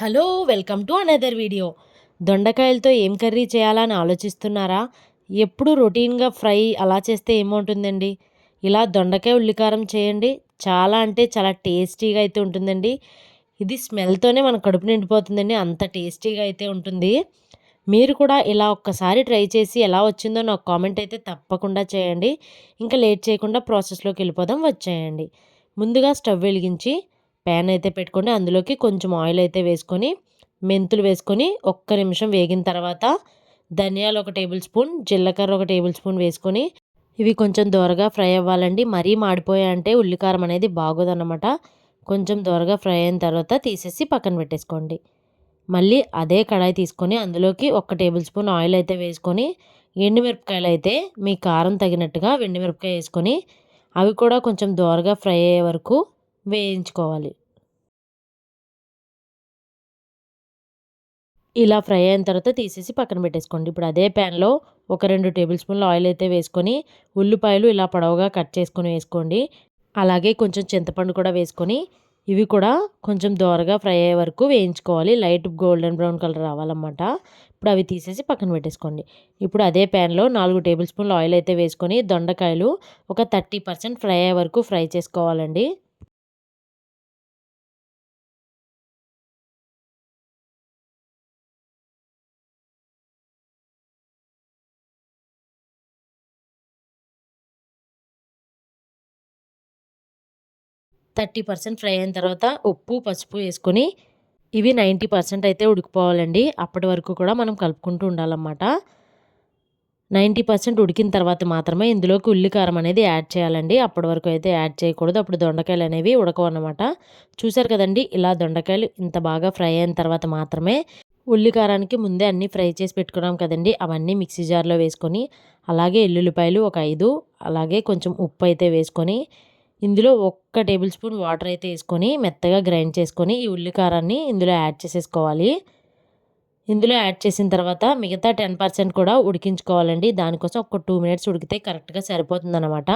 Hello welcome to another video. దొండకాయలతో ఏం curry చేయాలని ఆలోచిస్తున్నారా? ఎప్పుడు రొటీన్గా ఫ్రై అలా చేస్తే ఏమవుతుందండి? ఇలా దొండకాయ ఉల్లికారం చేయండి. చాలా అంటే చాలా టేస్టీగా అయితే ఉంటుందండి. ఇది స్మెల్తోనే మన కడుపు నిండిపోతుందండి. అంత టేస్టీగా అయితే ఉంటుంది. మీరు కూడా ఇలా ఒక్కసారి ట్రై చేసి ఎలా వచ్చిందో నాకు కామెంట్ అయితే తప్పకుండా చేయండి. ఇంకా లేట్ చేయకుండా ప్రాసెస్లోకి వెళ్ళిపోదాం వచ్చేయండి. ముందుగా స్టవ్ వెలిగించి ప్యాన్ అయితే పెట్టుకొని అందులోకి కొంచెం ఆయిల్ అయితే వేసుకొని మెంతులు వేసుకొని ఒక్క నిమిషం వేగిన తర్వాత ధనియాలు ఒక టేబుల్ స్పూన్ జీలకర్ర ఒక టేబుల్ స్పూన్ వేసుకొని ఇవి కొంచెం దోరగా ఫ్రై అవ్వాలండి. మరీ మాడిపోయాయంటే ఉల్లికారం అనేది బాగోదన్నమాట. కొంచెం దోరగా ఫ్రై అయిన తర్వాత తీసేసి పక్కన పెట్టేసుకోండి. మళ్ళీ అదే కడాయి తీసుకొని అందులోకి ఒక టేబుల్ స్పూన్ ఆయిల్ అయితే వేసుకొని ఎండుమిరపకాయలు అయితే మీ కారం తగినట్టుగా ఎండుమిరపకాయ వేసుకొని అవి కూడా కొంచెం దోరగా ఫ్రై అయ్యే వరకు వేయించుకోవాలి. ఇలా ఫ్రై అయిన తర్వాత తీసేసి పక్కన పెట్టేసుకోండి. ఇప్పుడు అదే ప్యాన్లో ఒక రెండు టేబుల్ స్పూన్ల ఆయిల్ అయితే వేసుకొని ఉల్లిపాయలు ఇలా పొడవుగా కట్ చేసుకొని వేసుకోండి. అలాగే కొంచెం చింతపండు కూడా వేసుకొని ఇవి కూడా కొంచెం దోరగా ఫ్రై అయ్యే వరకు వేయించుకోవాలి. లైట్ గోల్డెన్ బ్రౌన్ కలర్ రావాలన్నమాట. ఇప్పుడు అవి తీసేసి పక్కన పెట్టేసుకోండి. ఇప్పుడు అదే ప్యాన్లో నాలుగు టేబుల్ స్పూన్ల ఆయిల్ అయితే వేసుకొని దొండకాయలు ఒక థర్టీ పర్సెంట్ ఫ్రై అయ్యే వరకు ఫ్రై చేసుకోవాలండి. థర్టీ పర్సెంట్ ఫ్రై అయిన తర్వాత ఉప్పు పసుపు వేసుకొని ఇవి నైంటీ పర్సెంట్ అయితే ఉడికిపోవాలండి. అప్పటి వరకు కూడా మనం కలుపుకుంటూ ఉండాలన్నమాట. నైంటీ పర్సెంట్ ఉడికిన తర్వాత మాత్రమే ఇందులోకి ఉల్లికారం అనేది యాడ్ చేయాలండి. అప్పటి వరకు అయితే యాడ్ చేయకూడదు. అప్పుడు దొండకాయలు అనేవి ఉడకవన్నమాట చూసారు కదండి ఇలా దొండకాయలు ఇంత బాగా ఫ్రై అయిన తర్వాత మాత్రమే ఉల్లికారానికి ముందే అన్నీ ఫ్రై చేసి పెట్టుకున్నాం కదండి. అవన్నీ మిక్సీ జార్లో వేసుకొని అలాగే ఎల్లుల్లిపాయలు ఒక ఐదు అలాగే కొంచెం ఉప్పు అయితే వేసుకొని ఇందులో ఒక్క టేబుల్ స్పూన్ వాటర్ అయితే వేసుకొని మెత్తగా గ్రైండ్ చేసుకొని ఈ ఉల్లికారాన్ని ఇందులో యాడ్ చేసేసుకోవాలి. ఇందులో యాడ్ చేసిన తర్వాత మిగతా టెన్ పర్సెంట్ కూడా ఉడికించుకోవాలండి. దానికోసం ఒక టూ మినిట్స్ ఉడికితే కరెక్ట్గా సరిపోతుందన్నమాట.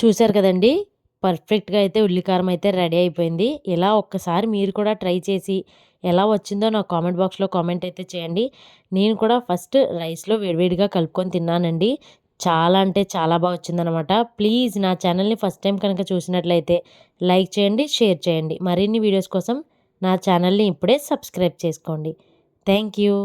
చూశారు కదండి? పర్ఫెక్ట్గా అయితే ఉల్లికారం అయితే రెడీ అయిపోయింది. ఇలా ఒక్కసారి మీరు కూడా ట్రై చేసి ఎలా వచ్చిందో నా కామెంట్ బాక్స్లో కామెంట్ అయితే చేయండి. నేను కూడా ఫస్ట్ రైస్లో వేడివేడిగా కలుపుకొని తిన్నానండి. చాలా అంటే చాలా బాగా వచ్చిందనమాట ప్లీజ్ నా ఛానల్ని ఫస్ట్ టైం కనుక చూసినట్లయితే లైక్ చేయండి షేర్ చేయండి. మరిన్ని వీడియోస్ కోసం నా ఛానల్ని ఇప్పుడే సబ్స్క్రైబ్ చేసుకోండి. Thank you.